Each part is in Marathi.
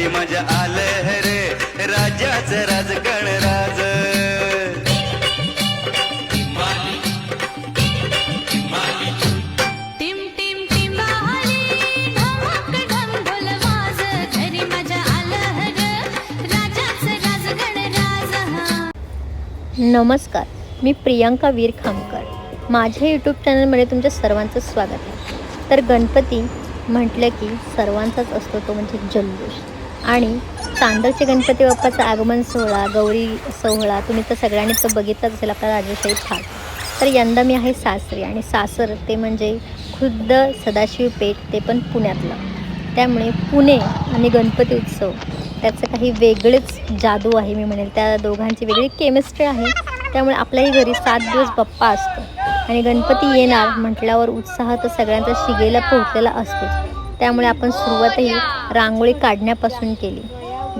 भारी मजा आलं रे राजाचं राजगण राज. टिम टिम टिंबाली ढमक ढम ढोल वाज घरी मजा आलं हर राजाच राजगण राज. हा नमस्कार मी प्रियांका वीर खामकर माझ्या यूट्यूब चॅनलमध्ये तुमच्या सर्वांचं स्वागत आहे. तर गणपती म्हटलं की सर्वांचाच असतो तो म्हणजे जल्लोष. आणि चांदरचे गणपती बाप्पाचा आगमन सोहळा गौरी सोहळा तुम्ही तर सगळ्यांनी तो बघितलाच असेल आपला राजेशाही थाट. तर यंदा मी आहे सासरी आणि सासर ते म्हणजे खुद्द सदाशिव पेठ ते पण पुण्यातलं. त्यामुळे पुणे आणि गणपती उत्सव त्याचं काही वेगळेच जादू आहे मी म्हणेल. त्या दोघांची वेगळी केमिस्ट्री आहे. त्यामुळे आपल्याही घरी सात दिवस बाप्पा असतो आणि गणपती येणार म्हटल्यावर उत्साह तर सगळ्यांचा शिगेला पोहोचलेला असतोच. त्यामुळे आपण सुरुवातही रांगोळी काढण्यापासून केली.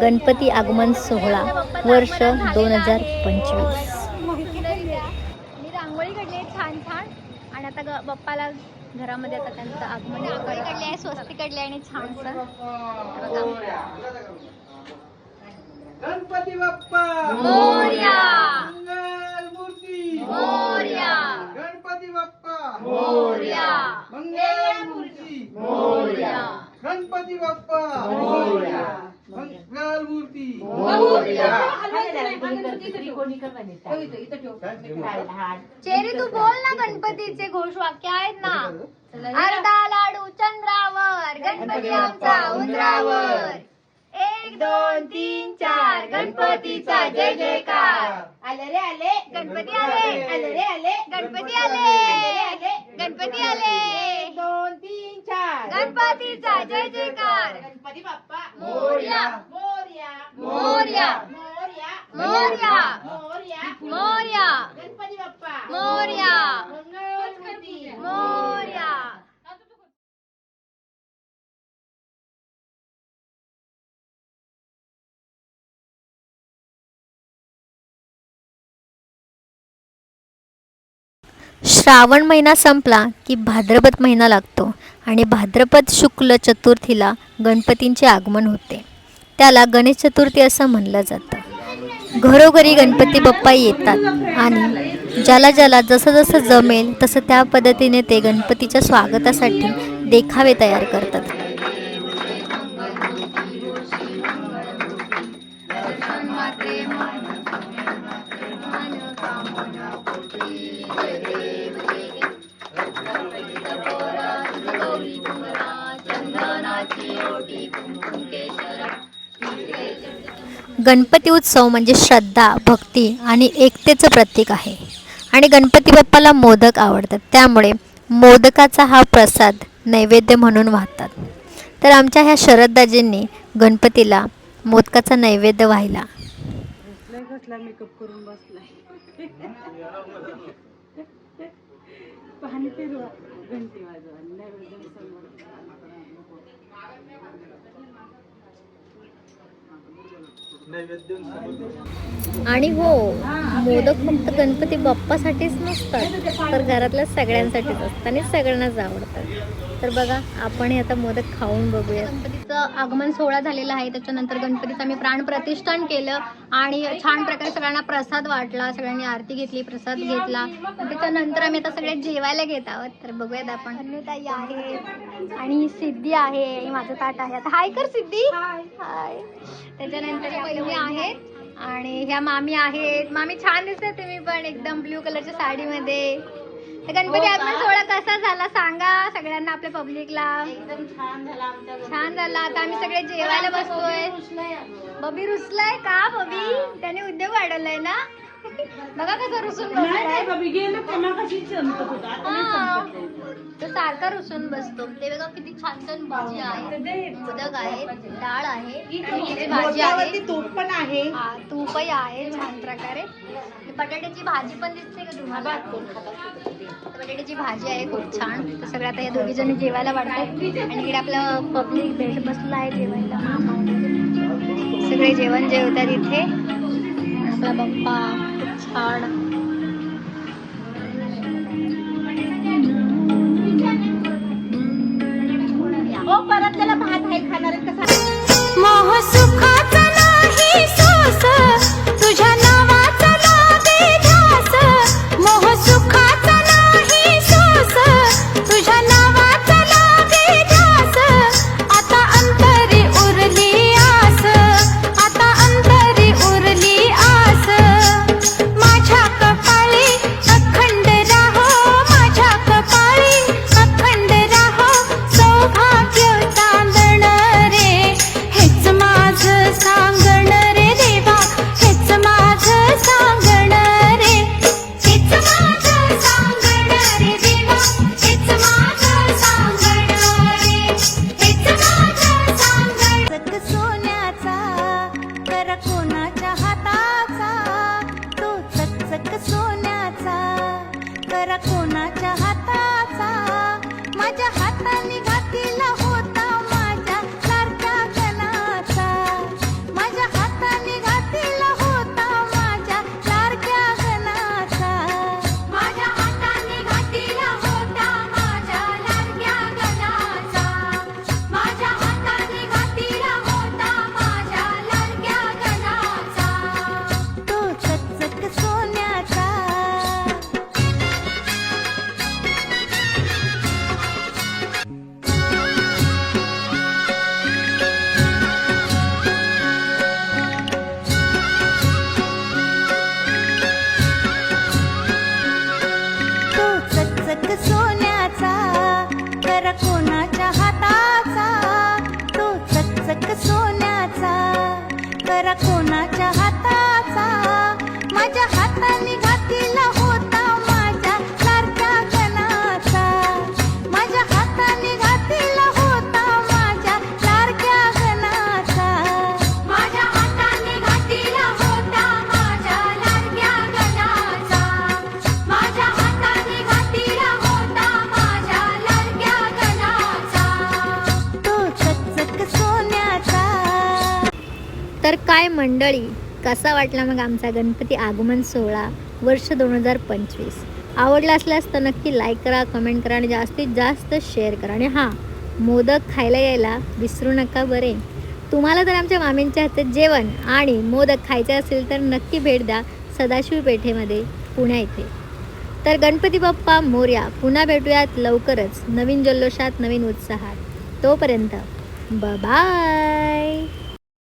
गणपती आगमन सोहळा वर्ष दोन हजार पंचवीस. मी रांगोळी काढली आहे छान छान. आणि आता ग बाप्पाला घरामध्ये आता त्यांचं आगमन रांगोळी काढली आहे स्वस्ती काढली आणि छानसं. गणपती बाप्पा! मोरया! मंगल मूर्ती! मोरया! गणपती बाप्पा! मोरया मंगल मूर्ती मोरया गणपती बाप्पा. मंगल मूर्ती चेरी तू बोल ना गणपतीचे घोषवाक्य आहेत ना. अर्धा लाडू चंद्रावर गणपती आमचा उंदरावर. एक दोन तीन चार गणपतीचा जय जयकार. आले रे आले. गणपती आले. आले रे आले. गणपती आले. गणपती आले. गणपतीचा जय जयकार. गणपती बाप्पा. मोरया. मोरया. मोरया. मोरया. मोरया. मोरया. मोरया. गणपती बाप्पा. मोरया. श्रावण महिना संपला की भाद्रपद महिना लागतो आणि भाद्रपद शुक्ल चतुर्थीला गणपतींचे आगमन होते. त्याला गणेश चतुर्थी असं म्हणलं जातं. घरोघरी गणपती बाप्पा येतात आणि ज्याला ज्याला जसं जसं जमेल तसं त्या पद्धतीने ते गणपतीच्या स्वागतासाठी देखावे तयार करतात. गणपती उत्सव म्हणजे श्रद्धा भक्ती आणि एकतेचं प्रतीक आहे. आणि गणपती बाप्पाला मोदक आवडतात. त्यामुळे मोदकाचा हा प्रसाद नैवेद्य म्हणून वाहतात. तर आमच्या ह्या शरददाजींनी गणपतीला मोदकाचा नैवेद्य वाहिला. फिरवा घंटी वाजवा नैवेद्य समोर आणि हो मोदक फक्त गणपती बाप्पासाठीच नसतात तर घरातल्या सगळ्यांसाठीच असतात आणि सगळ्यांनाच आवडतात. तर बघा आपण हे आता मोदक खाऊन बघूया गणपतीचं आगमन सोहळा झालेला आहे. त्याच्यानंतर गणपतीचं आम्ही प्राण प्रतिष्ठान केलं आणि छान प्रकारे सगळ्यांना प्रसाद वाटला. सगळ्यांनी आरती घेतली प्रसाद घेतला. त्याच्यानंतर आम्ही आता सगळे जेवायला घेत आहोत. तर बघूयात आपण. ताई आहे आणि सिद्धी आहे. माझं ताट आहे. आता हाय कर सिद्धी. हाय. त्याच्यानंतर आहेत आणि ह्या मामी आहेत. मामी छान दिसते तुम्ही पण. एकदम ब्ल्यू कलरच्या साडीमध्ये. गणपती आगमन सोहळा कसा झाला? सांगा सगळ्यांना आपल्या पब्लिकला. एकदम छान झाला. छान आता आम्ही सगळे जेवायला बसतोय. बबी रुसलाय का बबी? त्याने उद्योग वाढवलाय ना? बघा कसं रुसून बसलाय. बाबी गेलं तेव्हा कशी चमकत होता तो सारखा रुसून बसतो. ते बघा किती छान छान भाजी आहे. मोदक आहे डाळ आहे भाजी आहे. तूप पण आहे. हा तूपही आहे छान प्रकारे. बटाट्याची भाजी पण दिसते का तुम्हाला? बटाट्याची भाजी आहे खूप छान. तर सगळं आता या दोघी जणी जेवायला वाटतात आणि इकडे आपलं पब्लिक भेट बसला आहे जेवायला. सगळे जेवण जेवतात इथे. आपला बाप्पा खूप छान. हो खाणार आहे कसा कर तर काय मंडळी? कसा वाटला मग आमचा गणपती आगमन सोहळा वर्ष दोन हजार पंचवीस? आवडला असल्यास तर नक्की लाईक करा कमेंट करा आणि जास्तीत जास्त शेअर करा. आणि हां मोदक खायला यायला विसरू नका बरे. तुम्हाला जर आमच्या मामींच्या हातात जेवण आणि मोदक खायचे असेल तर नक्की भेट द्या सदाशिव पेठेमध्ये पुण्या इथे. तर गणपती बाप्पा मोर्या पुन्हा भेटूयात लवकरच नवीन जल्लोषात नवीन उत्साहात. तोपर्यंत बाय